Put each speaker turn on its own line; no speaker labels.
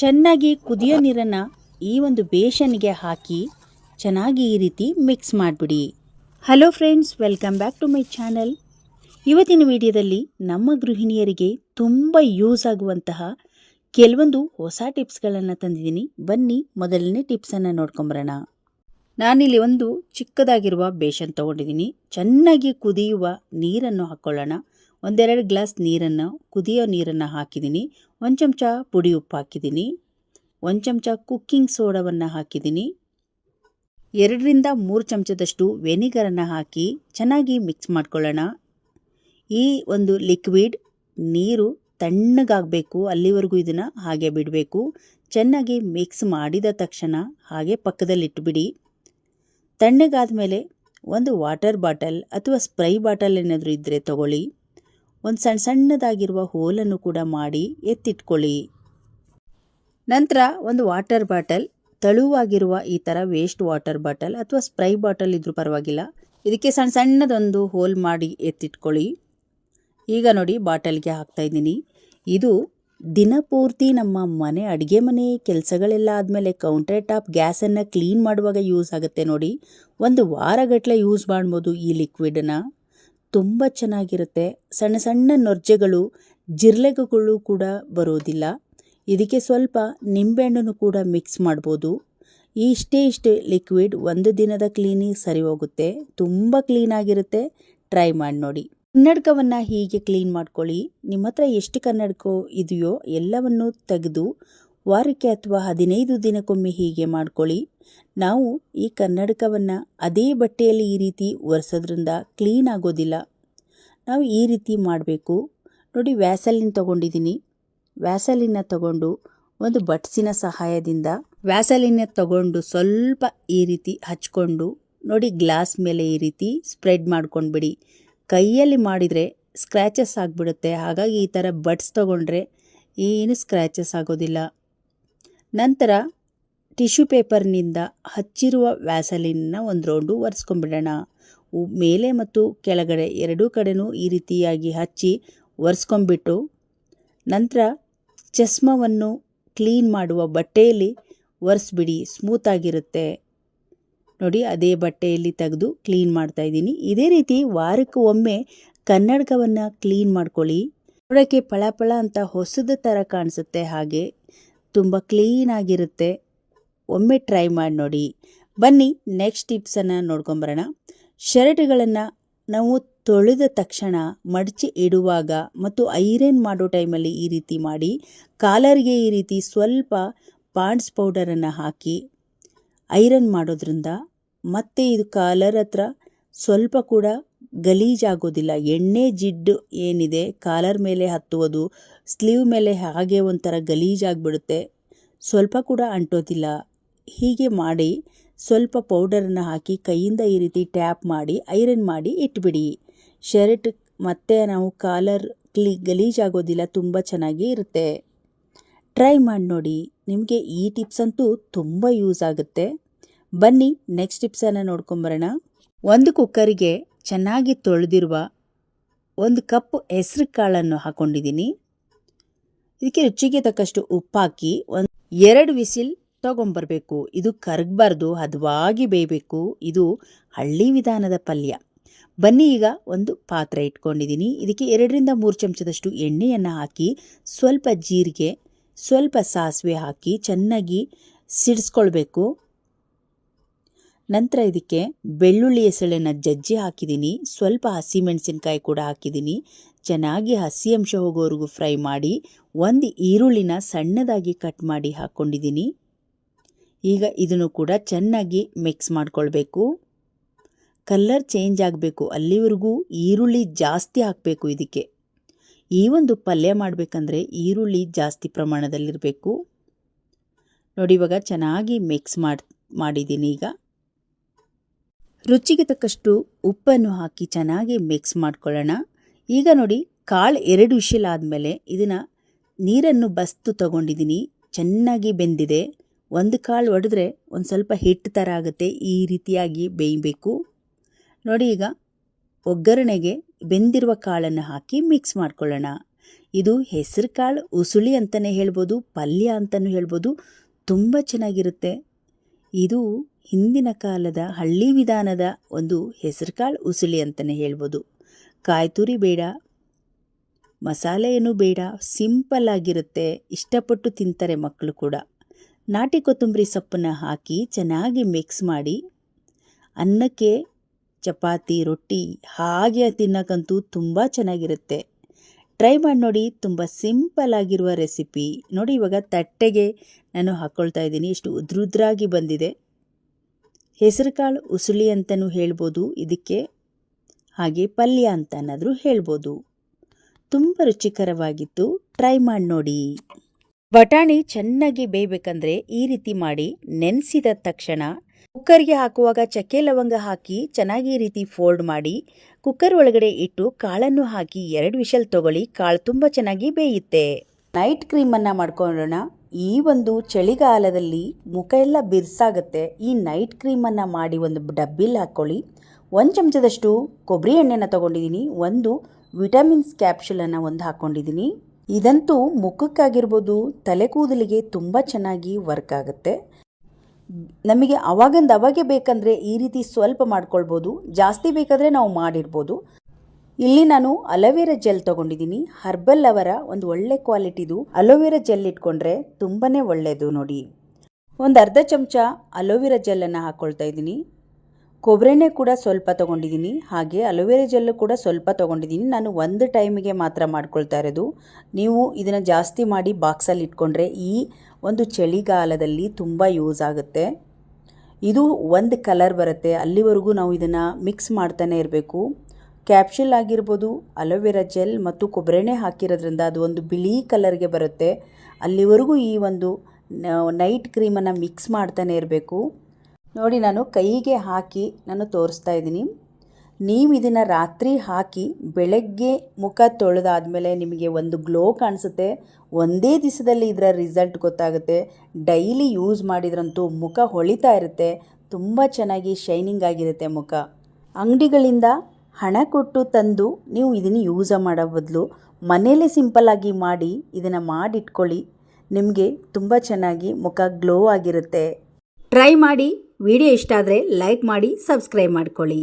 ಚೆನ್ನಾಗಿ ಕುದಿಯೋ ನೀರನ್ನು ಈ ಒಂದು ಬೇಷನ್ಗೆ ಹಾಕಿ ಚೆನ್ನಾಗಿ ಈ ರೀತಿ ಮಿಕ್ಸ್ ಮಾಡಿಬಿಡಿ. Hello friends welcome back to my channel ಇವತ್ತಿನ ವಿಡಿಯೋದಲ್ಲಿ ನಮ್ಮ ಗೃಹಿಣಿಯರಿಗೆ ತುಂಬ ಯೂಸ್ ಆಗುವಂತಹ ಕೆಲವೊಂದು ಹೊಸ ಟಿಪ್ಸ್ಗಳನ್ನು ತಂದಿದ್ದೀನಿ. ಬನ್ನಿ, ಮೊದಲನೇ ಟಿಪ್ಸನ್ನು ನೋಡ್ಕೊಂಬರೋಣ. ನಾನಿಲ್ಲಿ ಒಂದು ಚಿಕ್ಕದಾಗಿರುವ ಬೇಷನ್ ತೊಗೊಂಡಿದ್ದೀನಿ. ಚೆನ್ನಾಗಿ ಕುದಿಯುವ ನೀರನ್ನು ಹಾಕ್ಕೊಳ್ಳೋಣ ಒಂದೆರಡು ಗ್ಲಾಸ್ ನೀರನ್ನು, ಕುದಿಯೋ ನೀರನ್ನು ಹಾಕಿದ್ದೀನಿ. ಒಂದು ಚಮಚ ಪುಡಿ ಉಪ್ಪು ಹಾಕಿದ್ದೀನಿ. ಒಂದು ಚಮಚ ಕುಕ್ಕಿಂಗ್ ಸೋಡವನ್ನು ಹಾಕಿದ್ದೀನಿ. ಎರಡರಿಂದ ಮೂರು ಚಮಚದಷ್ಟು ವೆನಿಗರನ್ನು ಹಾಕಿ ಚೆನ್ನಾಗಿ ಮಿಕ್ಸ್ ಮಾಡ್ಕೊಳ್ಳೋಣ. ಈ ಒಂದು ಲಿಕ್ವಿಡ್ ನೀರು ತಣ್ಣಗಾಗಬೇಕು, ಅಲ್ಲಿವರೆಗೂ ಇದನ್ನು ಹಾಗೆ ಬಿಡಬೇಕು. ಚೆನ್ನಾಗಿ ಮಿಕ್ಸ್ ಮಾಡಿದ ತಕ್ಷಣ ಹಾಗೆ ಪಕ್ಕದಲ್ಲಿಟ್ಟುಬಿಡಿ ತಣ್ಣಗಾದ ಮೇಲೆ ಒಂದು ವಾಟರ್ ಬಾಟಲ್ ಅಥವಾ ಸ್ಪ್ರೈ ಬಾಟಲ್ ಏನಾದರೂ ಇದ್ದರೆ ತಗೊಳ್ಳಿ. ಒಂದು ಸಣ್ಣ ಸಣ್ಣದಾಗಿರುವ ಹೋಲನ್ನು ಕೂಡ ಮಾಡಿ ಎತ್ತಿಟ್ಕೊಳ್ಳಿ. ನಂತರ ಒಂದು ವಾಟರ್ ಬಾಟಲ್, ತಳುವಾಗಿರುವ ಈ ಥರ ವೇಸ್ಟ್ ವಾಟರ್ ಬಾಟಲ್ ಅಥವಾ ಸ್ಪ್ರೈ ಬಾಟಲ್ ಇದ್ರೂ ಪರವಾಗಿಲ್ಲ. ಇದಕ್ಕೆ ಸಣ್ಣ ಸಣ್ಣದೊಂದು ಹೋಲ್ ಮಾಡಿ ಎತ್ತಿಟ್ಕೊಳ್ಳಿ. ಈಗ ನೋಡಿ ಬಾಟಲ್ಗೆ ಹಾಕ್ತಾ ಇದ್ದೀನಿ. ಇದು ದಿನಪೂರ್ತಿ ನಮ್ಮ ಮನೆ ಅಡುಗೆ ಮನೆ ಕೆಲಸಗಳೆಲ್ಲ ಆದಮೇಲೆ ಕೌಂಟರ್ ಟಾಪ್ ಗ್ಯಾಸನ್ನು ಕ್ಲೀನ್ ಮಾಡುವಾಗ ಯೂಸ್ ಆಗುತ್ತೆ ನೋಡಿ. ಒಂದು ವಾರಗಟ್ಟಲೆ ಯೂಸ್ ಮಾಡ್ಬೋದು ಈ ಲಿಕ್ವಿಡನ್ನು ತುಂಬ ಚೆನ್ನಾಗಿರುತ್ತೆ. ಸಣ್ಣ ಸಣ್ಣ ನೊರ್ಜೆಗಳು ಜಿರ್ಲೆಗಳು ಕೂಡ ಬರೋದಿಲ್ಲ. ಇದಕ್ಕೆ ಸ್ವಲ್ಪ ನಿಂಬೆಹಣ್ಣನ್ನು ಕೂಡ ಮಿಕ್ಸ್ ಮಾಡ್ಬೋದು. ಇಷ್ಟೇ ಇಷ್ಟು ಲಿಕ್ವಿಡ್ ಒಂದು ದಿನದ ಕ್ಲೀನಿಂಗ್ ಸರಿ ಹೋಗುತ್ತೆ. ತುಂಬ ಕ್ಲೀನಾಗಿರುತ್ತೆ ಟ್ರೈ ಮಾಡಿ ನೋಡಿ. ಕನ್ನಡಕವನ್ನು ಹೀಗೆ ಕ್ಲೀನ್ ಮಾಡ್ಕೊಳ್ಳಿ. ನಿಮ್ಮ ಹತ್ರ ಎಷ್ಟು ಕನ್ನಡಕ ಇದೆಯೋ ಎಲ್ಲವನ್ನು ತೆಗೆದು ವಾರಕ್ಕೆ ಅಥವಾ ಹದಿನೈದು ದಿನಕ್ಕೊಮ್ಮೆ ಹೀಗೆ ಮಾಡ್ಕೊಳ್ಳಿ. ನಾವು ಈ ಕನ್ನಡಕವನ್ನು ಅದೇ ಬಟ್ಟೆಯಲ್ಲಿ ಈ ರೀತಿ ಒರೆಸೋದ್ರಿಂದ ಕ್ಲೀನ್ ಆಗೋದಿಲ್ಲ. ನಾವು ಈ ರೀತಿ ಮಾಡಬೇಕು. ನೋಡಿ, ವ್ಯಾಸಲಿನ್ ತೊಗೊಂಡಿದ್ದೀನಿ. ವ್ಯಾಸಲಿನ ತಗೊಂಡು ಒಂದು ಬಟ್ಸಿನ ಸಹಾಯದಿಂದ ವ್ಯಾಸಲಿನ ತಗೊಂಡು ಸ್ವಲ್ಪ ಈ ರೀತಿ ಹಚ್ಕೊಂಡು, ನೋಡಿ, ಗ್ಲಾಸ್ ಮೇಲೆ ಈ ರೀತಿ ಸ್ಪ್ರೆಡ್ ಮಾಡ್ಕೊಂಡ್ಬಿಡಿ. ಕೈಯಲ್ಲಿ ಮಾಡಿದರೆ ಸ್ಕ್ರ್ಯಾಚಸ್ ಆಗಿಬಿಡುತ್ತೆ. ಹಾಗಾಗಿ ಈ ಥರ ಬಟ್ಸ್ ತೊಗೊಂಡ್ರೆ ಏನು ಸ್ಕ್ರ್ಯಾಚಸ್ ಆಗೋದಿಲ್ಲ. ನಂತರ ಟಿಶ್ಯೂ ಪೇಪರ್ನಿಂದ ಹಚ್ಚಿರುವ ವ್ಯಾಸಲಿನ್ನ ಒಂದು ರೌಂಡು ಒರೆಸ್ಕೊಂಡ್ಬಿಡೋಣ. ಮೇಲೆ ಮತ್ತು ಕೆಳಗಡೆ ಎರಡೂ ಕಡೆನೂ ಈ ರೀತಿಯಾಗಿ ಹಚ್ಚಿ ಒರೆಸ್ಕೊಂಡ್ಬಿಟ್ಟು ನಂತರ ಚಸ್ಮವನ್ನು ಕ್ಲೀನ್ ಮಾಡುವ ಬಟ್ಟೆಯಲ್ಲಿ ಒರೆಸ್ಬಿಡಿ ಸ್ಮೂತಾಗಿರುತ್ತೆ ನೋಡಿ, ಅದೇ ಬಟ್ಟೆಯಲ್ಲಿ ತೆಗೆದು ಕ್ಲೀನ್ ಮಾಡ್ತಾ ಇದ್ದೀನಿ. ಇದೇ ರೀತಿ ವಾರಕ್ಕೆ ಒಮ್ಮೆ ಕನ್ನಡಕವನ್ನು ಕ್ಲೀನ್ ಮಾಡ್ಕೊಳ್ಳಿ. ನೋಡೋಕ್ಕೆ ಪಳಪಳ ಅಂತ ಹೊಸದ ಥರ ಕಾಣಿಸುತ್ತೆ ಹಾಗೆ. ತುಂಬ ಕ್ಲೀನಾಗಿರುತ್ತೆ ಒಮ್ಮೆ ಟ್ರೈ ಮಾಡಿ ನೋಡಿ. ಬನ್ನಿ ನೆಕ್ಸ್ಟ್ ಟಿಪ್ಸನ್ನು ನೋಡ್ಕೊಂಬರೋಣ ಶರ್ಟ್ಗಳನ್ನು ನಾವು ತೊಳೆದ ತಕ್ಷಣ ಮಡಚಿ ಇಡುವಾಗ ಮತ್ತು ಐರನ್ ಮಾಡೋ ಟೈಮಲ್ಲಿ ಈ ರೀತಿ ಮಾಡಿ, ಕಾಲರ್ಗೆ ಈ ರೀತಿ ಸ್ವಲ್ಪ ಪಾಂಡ್ಸ್ ಪೌಡರನ್ನು ಹಾಕಿ ಐರನ್ ಮಾಡೋದ್ರಿಂದ ಮತ್ತೆ ಇದು ಕಾಲರ್ ಹತ್ರ ಸ್ವಲ್ಪ ಕೂಡ ಗಲೀಜಾಗೋದಿಲ್ಲ. ಎಣ್ಣೆ, ಜಿಡ್ಡು ಏನಿದೆ, ಕಾಲರ್ ಮೇಲೆ ಹತ್ತುವುದು, ಸ್ಲೀವ್ ಮೇಲೆ ಹಾಗೆ ಒಂಥರ ಗಲೀಜಾಗ್ಬಿಡುತ್ತೆ. ಸ್ವಲ್ಪ ಕೂಡ ಅಂಟೋದಿಲ್ಲ. ಹೀಗೆ ಮಾಡಿ ಸ್ವಲ್ಪ ಪೌಡರನ್ನು ಹಾಕಿ ಕೈಯಿಂದ ಈ ರೀತಿ ಟ್ಯಾಪ್ ಮಾಡಿ, ಐರನ್ ಮಾಡಿ ಇಟ್ಬಿಡಿ. ಶರ್ಟ್ ಮತ್ತೆ ನಾವು ಕಾಲರ್ ಕ್ಲಿ ಗಲೀಜಾಗೋದಿಲ್ಲ, ತುಂಬ ಚೆನ್ನಾಗಿ ಇರುತ್ತೆ. ಟ್ರೈ ಮಾಡಿ ನೋಡಿ. ನಿಮಗೆ ಈ ಟಿಪ್ಸ್ ಅಂತೂ ತುಂಬ ಯೂಸ್ ಆಗುತ್ತೆ. ಬನ್ನಿ, ನೆಕ್ಸ್ಟ್ ಟಿಪ್ಸನ್ನು ನೋಡ್ಕೊಂಬರೋಣ. ಒಂದು ಕುಕ್ಕರಿಗೆ ಚೆನ್ನಾಗಿ ತೊಳೆದಿರುವ ಒಂದು ಕಪ್ ಹೆಸರು ಕಾಳನ್ನು ಹಾಕ್ಕೊಂಡಿದ್ದೀನಿ ಇದಕ್ಕೆ ರುಚಿಗೆ ತಕ್ಕಷ್ಟು ಉಪ್ಪಾಕಿ ಒಂದು ಎರಡು ವಿಸಿಲ್ ತೊಗೊಂಬರಬೇಕು. ಇದು ಕರಗಬಾರ್ದು, ಹದವಾಗಿ ಬೇಯಬೇಕು. ಇದು ಹಳ್ಳಿ ವಿಧಾನದ ಪಲ್ಯ. ಬನ್ನಿ ಈಗ ಒಂದು ಪಾತ್ರೆ ಇಟ್ಕೊಂಡಿದ್ದೀನಿ. ಇದಕ್ಕೆ ಎರಡರಿಂದ ಮೂರು ಚಮಚದಷ್ಟು ಎಣ್ಣೆಯನ್ನು ಹಾಕಿ ಸ್ವಲ್ಪ ಜೀರಿಗೆ, ಸ್ವಲ್ಪ ಸಾಸಿವೆ ಹಾಕಿ ಚೆನ್ನಾಗಿ ಸಿಡಿಸ್ಕೊಳ್ಬೇಕು. ನಂತರ ಇದಕ್ಕೆ ಬೆಳ್ಳುಳ್ಳಿ ಹೆಸಳನ್ನು ಜಜ್ಜಿ ಹಾಕಿದ್ದೀನಿ ಸ್ವಲ್ಪ ಹಸಿಮೆಣಸಿನ್ಕಾಯಿ ಕೂಡ ಹಾಕಿದ್ದೀನಿ ಚೆನ್ನಾಗಿ ಹಸಿ ಅಂಶ ಹೋಗೋವರೆಗೂ ಫ್ರೈ ಮಾಡಿ ಒಂದು ಈರುಳ್ಳಿನ ಸಣ್ಣದಾಗಿ ಕಟ್ ಮಾಡಿ ಹಾಕ್ಕೊಂಡಿದ್ದೀನಿ ಈಗ ಇದನ್ನು ಕೂಡ ಚೆನ್ನಾಗಿ ಮಿಕ್ಸ್ ಮಾಡ್ಕೊಳ್ಬೇಕು. ಕಲ್ಲರ್ ಚೇಂಜ್ ಆಗಬೇಕು. ಅಲ್ಲಿವರೆಗೂ ಈರುಳ್ಳಿ ಜಾಸ್ತಿ ಹಾಕಬೇಕು ಇದಕ್ಕೆ. ಈ ಒಂದು ಪಲ್ಯ ಮಾಡಬೇಕಂದ್ರೆ ಈರುಳ್ಳಿ ಜಾಸ್ತಿ ಪ್ರಮಾಣದಲ್ಲಿರಬೇಕು. ನೋಡಿ ಇವಾಗ ಚೆನ್ನಾಗಿ ಮಿಕ್ಸ್ ಮಾಡಿ ಮಾಡಿದ್ದೀನಿ ಈಗ. ರುಚಿಗೆ ತಕ್ಕಷ್ಟು ಉಪ್ಪನ್ನು ಹಾಕಿ ಚೆನ್ನಾಗಿ ಮಿಕ್ಸ್ ಮಾಡ್ಕೊಳ್ಳೋಣ. ಈಗ ನೋಡಿ, ಕಾಳು ಎರಡು ವಿಷಲ್ ಆದಮೇಲೆ ಇದನ್ನು ನೀರನ್ನು ಬಸ್ತು ತಗೊಂಡಿದ್ದೀನಿ ಚೆನ್ನಾಗಿ ಬೆಂದಿದೆ. ಒಂದು ಕಾಳು ಒಡೆದ್ರೆ ಒಂದು ಸ್ವಲ್ಪ ಹಿಟ್ಟು ಥರ ಆಗುತ್ತೆ. ಈ ರೀತಿಯಾಗಿ ಬೇಯಬೇಕು. ನೋಡಿ ಈಗ ಒಗ್ಗರಣೆಗೆ ಬೆಂದಿರುವ ಕಾಳನ್ನು ಹಾಕಿ ಮಿಕ್ಸ್ ಮಾಡ್ಕೊಳ್ಳೋಣ. ಇದು ಹೆಸರು ಕಾಳು, ಉಸುಳಿ ಅಂತಲೇ ಹೇಳ್ಬೋದು, ಪಲ್ಯ ಅಂತಲೂ ಹೇಳ್ಬೋದು, ತುಂಬ ಚೆನ್ನಾಗಿರುತ್ತೆ. ಇದು ಹಿಂದಿನ ಕಾಲದ ಹಳ್ಳಿ ವಿಧಾನದ ಒಂದು ಹೆಸರುಕಾಳು ಉಸುಳಿ ಅಂತಲೇ ಹೇಳ್ಬೋದು. ಕಾಯ್ತುರಿ ಬೇಡ ಮಸಾಲೆ ಬೇಡ, ಸಿಂಪಲ್ ಆಗಿರುತ್ತೆ, ಇಷ್ಟಪಟ್ಟು ತಿಂತಾರೆ ಮಕ್ಕಳು ಕೂಡ. ನಾಟಿ ಕೊತ್ತಂಬರಿ ಸೊಪ್ಪನ್ನು ಹಾಕಿ ಚೆನ್ನಾಗಿ ಮಿಕ್ಸ್ ಮಾಡಿ, ಅನ್ನಕ್ಕೆ ಚಪಾತಿ, ರೊಟ್ಟಿ ಹಾಗೆ ತಿನ್ನಕ್ಕಂತೂ ತುಂಬ ಚೆನ್ನಾಗಿರುತ್ತೆ. ಟ್ರೈ ಮಾಡಿ ನೋಡಿ, ತುಂಬ ಸಿಂಪಲ್ ಆಗಿರುವ ರೆಸಿಪಿ ನೋಡಿ, ಇವಾಗ ತಟ್ಟೆಗೆ ನಾನು ಹಾಕ್ಕೊಳ್ತಾ ಇದ್ದೀನಿ. ಎಷ್ಟು ಉದ್ರುದ್ರಾಗಿ ಬಂದಿದೆ. ಹೆಸರುಕಾಳು ಉಸುಳಿ ಅಂತಲೂ ಹೇಳ್ಬೋದು. ಇದಕ್ಕೆ ಹಾಗೆ ಪಲ್ಯ ಅಂತನಾದರೂ ಹೇಳ್ಬೋದು. ತುಂಬ ರುಚಿಕರವಾಗಿತ್ತು. ಟ್ರೈ ಮಾಡಿ ನೋಡಿ. ಬಟಾಣಿ ಚೆನ್ನಾಗಿ ಬೇಯಬೇಕಂದ್ರೆ ಈ ರೀತಿ ಮಾಡಿ. ನೆನೆಸಿದ ತಕ್ಷಣ ಕುಕ್ಕರ್ಗೆ ಹಾಕುವಾಗ ಚಕ್ಕೆ ಲವಂಗ ಹಾಕಿ ಚೆನ್ನಾಗಿ ರೀತಿ ಫೋಲ್ಡ್ ಮಾಡಿ, ಕುಕ್ಕರ್ ಒಳಗಡೆ ಇಟ್ಟು ಕಾಳನ್ನು ಹಾಕಿ ಎರಡು ವಿಷಲ್ ತಗೊಳ್ಳಿ, ಕಾಳು ತುಂಬ ಚೆನ್ನಾಗಿ ಬೇಯುತ್ತೆ. ನೈಟ್ ಕ್ರೀಮನ್ನು ಮಾಡ್ಕೊಳ್ಳೋಣ. ಈ ಒಂದು ಚಳಿಗಾಲದಲ್ಲಿ ಮುಖ ಎಲ್ಲ ಬಿರ್ಸಾಗುತ್ತೆ. ಈ ನೈಟ್ ಕ್ರೀಮನ್ನು ಮಾಡಿ ಒಂದು ಡಬ್ಬಿಲಿ ಹಾಕ್ಕೊಳ್ಳಿ. ಒಂದು ಚಮಚದಷ್ಟು ಕೊಬ್ಬರಿ ಎಣ್ಣೆನ ತಗೊಂಡಿದ್ದೀನಿ. ಒಂದು ವಿಟಮಿನ್ಸ್ ಕ್ಯಾಪ್ಸುಲನ್ನು ಒಂದು ಹಾಕ್ಕೊಂಡಿದ್ದೀನಿ. ಇದಂತೂ ಮುಖಕ್ಕಾಗಿರ್ಬೋದು ತಲೆ ಕೂದಲಿಗೆ ತುಂಬ ಚೆನ್ನಾಗಿ ವರ್ಕ್ ಆಗುತ್ತೆ. ನಮಗೆ ಅವಾಗಿಂದ ಅವಾಗೆ ಬೇಕಂದರೆ ಈ ರೀತಿ ಸ್ವಲ್ಪ ಮಾಡ್ಕೊಳ್ಬೋದು, ಜಾಸ್ತಿ ಬೇಕಾದರೆ ನಾವು ಮಾಡಿರ್ಬೋದು. ಇಲ್ಲಿ ನಾನು ಅಲೋವೆರಾ ಜೆಲ್ ತೊಗೊಂಡಿದ್ದೀನಿ. ಹರ್ಬಲ್ ಅವರ ಒಂದು ಒಳ್ಳೆ ಕ್ವಾಲಿಟಿದು ಅಲೋವೆರಾ ಜೆಲ್ ಇಟ್ಕೊಂಡ್ರೆ ತುಂಬಾ ಒಳ್ಳೆಯದು ನೋಡಿ. ಒಂದು ಅರ್ಧ ಚಮಚ ಅಲೋವೆರಾ ಜೆಲ್ಲನ್ನು ಹಾಕ್ಕೊಳ್ತಾ ಇದ್ದೀನಿ. ಕೊಬ್ಬರೆಣ್ಣೆ ಕೂಡ ಸ್ವಲ್ಪ ತೊಗೊಂಡಿದ್ದೀನಿ, ಹಾಗೆ ಅಲೋವೆರಾ ಜೆಲ್ಲು ಕೂಡ ಸ್ವಲ್ಪ ತೊಗೊಂಡಿದ್ದೀನಿ. ನಾನು ಒಂದು ಟೈಮಿಗೆ ಮಾತ್ರ ಮಾಡ್ಕೊಳ್ತಾ ಇರೋದು. ನೀವು ಇದನ್ನು ಜಾಸ್ತಿ ಮಾಡಿ ಬಾಕ್ಸಲ್ಲಿ ಇಟ್ಕೊಂಡ್ರೆ ಈ ಒಂದು ಚಳಿಗಾಲದಲ್ಲಿ ತುಂಬ ಯೂಸ್ ಆಗುತ್ತೆ. ಇದು ಒಂದು ಕಲರ್ ಬರುತ್ತೆ. ಅಲ್ಲಿವರೆಗೂ ನಾವು ಇದನ್ನು ಮಿಕ್ಸ್ ಮಾಡ್ತಾನೆ ಇರಬೇಕು. ಕ್ಯಾಪ್ಷಲ್ ಆಗಿರ್ಬೋದು, ಅಲೋವೆರಾ ಜೆಲ್ ಮತ್ತು ಕೊಬ್ಬರೆಣ್ಣೆ ಹಾಕಿರೋದ್ರಿಂದ ಅದು ಒಂದು ಬಿಳಿ ಕಲರ್ಗೆ ಬರುತ್ತೆ. ಅಲ್ಲಿವರೆಗೂ ಈ ಒಂದು ನೈಟ್ ಕ್ರೀಮನ್ನು ಮಿಕ್ಸ್ ಮಾಡ್ತಾನೆ ಇರಬೇಕು. ನೋಡಿ, ನಾನು ಕೈಗೆ ಹಾಕಿ ನಾನು ತೋರಿಸ್ತಾ ಇದ್ದೀನಿ. ನೀವು ಇದನ್ನು ರಾತ್ರಿ ಹಾಕಿ ಬೆಳಗ್ಗೆ ಮುಖ ತೊಳೆದಾದ್ಮೇಲೆ ನಿಮಗೆ ಒಂದು ಗ್ಲೋ ಕಾಣಿಸುತ್ತೆ. ಒಂದೇ ದಿವಸದಲ್ಲಿ ಇದರ ರಿಸಲ್ಟ್ ಗೊತ್ತಾಗುತ್ತೆ. ಡೈಲಿ ಯೂಸ್ ಮಾಡಿದ್ರಂತೂ ಮುಖ ಹೊಳಿತಾ ಇರುತ್ತೆ. ತುಂಬ ಚೆನ್ನಾಗಿ ಶೈನಿಂಗ್ ಆಗಿರುತ್ತೆ ಮುಖ. ಅಂಗಡಿಗಳಿಂದ ಹಣ ಕೊಟ್ಟು ತಂದು ನೀವು ಇದನ್ನು ಯೂಸ ಮಾಡೋ ಬದಲು ಮನೆಯಲ್ಲೇ ಸಿಂಪಲ್ಲಾಗಿ ಮಾಡಿ ಇದನ್ನು ಮಾಡಿಟ್ಕೊಳ್ಳಿ. ನಿಮಗೆ ತುಂಬ ಚೆನ್ನಾಗಿ ಮುಖ ಗ್ಲೋ ಆಗಿರುತ್ತೆ. ಟ್ರೈ ಮಾಡಿ. ವಿಡಿಯೋ ಇಷ್ಟ ಆದರೆ ಲೈಕ್ ಮಾಡಿ ಸಬ್ಸ್ಕ್ರೈಬ್ ಮಾಡ್ಕೊಳ್ಳಿ.